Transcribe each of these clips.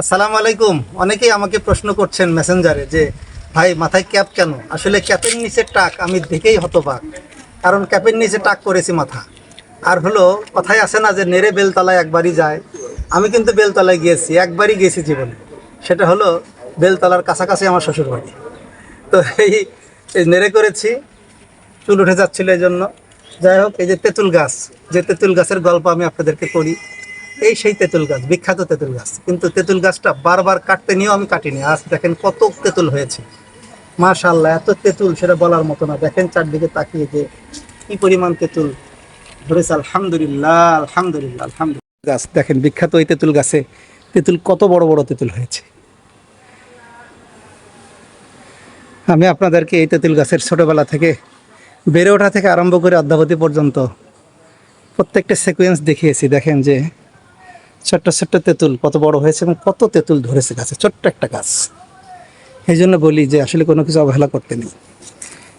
আসসালামু আলাইকুম। অনেকেই আমাকে প্রশ্ন করছেন মেসেঞ্জারে যে, ভাই, মাথায় ক্যাপ কেন? আসলে ক্যাপের নিচে টাক আমি দেখেই হতবাক, কারণ ক্যাপের নিচে টাক করেছি মাথা। আর হলো, কথাই আছে না যে, নেড়ে বেলতলায় একবারই যায়। আমি কিন্তু বেলতলায় গিয়েছি, একবারই গিয়েছি জীবনে। সেটা হলো, বেলতলার কাছাকাছি আমার শ্বশুর বাড়ি তো এই এই নেড়ে করেছি, চুল উঠে যাচ্ছিল এই জন্য যাই হোক, এই যে তেঁতুল গাছ, যে তেঁতুল গাছের গল্প আমি আপনাদেরকে করি। এই সেই তেঁতুল গাছ, বিখ্যাত তেঁতুল গাছ। কিন্তু তেঁতুল গাছটা বারবার কাটতে নিয়েও আমি কাটিনি। আজ দেখেন কত তেঁতুল হয়েছে। মাশাল্লাহ এত তেঁতুল সেটা বলার মতো না। দেখেন চারদিকে তাকিয়ে যে কি পরিমাণ তেঁতুল ধরেছে। আলহামদুলিল্লাহ আলহামদুলিল্লাহ আলহামদুলিল্লাহ। গাছ, দেখেন বিখ্যাত ওই তেঁতুল গাছে। তেঁতুল কত বড় বড় তেঁতুল হয়েছে। আমি আপনাদেরকে এই তেঁতুল গাছের ছোটবেলা থেকে, বেড়ে ওঠা থেকে আরম্ভ করে অদ্যাবধি পর্যন্ত প্রত্যেকটা সিকোয়েন্স দেখিয়েছি। দেখেন যে ছোট্ট ছোট্ট তেঁতুল, কত বড় হয়েছে এবং কত তেঁতুল ধরেছে গাছে, ছোট্ট একটা গাছ। এই জন্য বলি যে আসলে কোনো কিছু অবহেলা করতে নেই।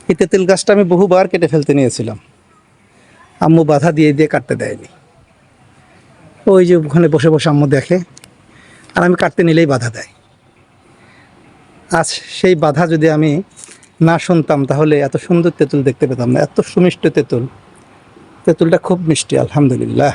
এই তেঁতুল গাছটা আমি বহুবার কেটে ফেলতে নিয়েছিলাম। আম্মু বাধা দিয়ে দিয়ে কাটতে দেয়নি। ওই যে ওখানে বসে বসে আম্মু দেখে, আর আমি কাটতে নিলেই বাধা দেয়। আজ সেই বাধা যদি আমি না শুনতাম, তাহলে এত সুন্দর তেঁতুল দেখতে পেতাম না, এত সুমিষ্ট তেঁতুল। তেঁতুলটা খুব মিষ্টি, আলহামদুলিল্লাহ।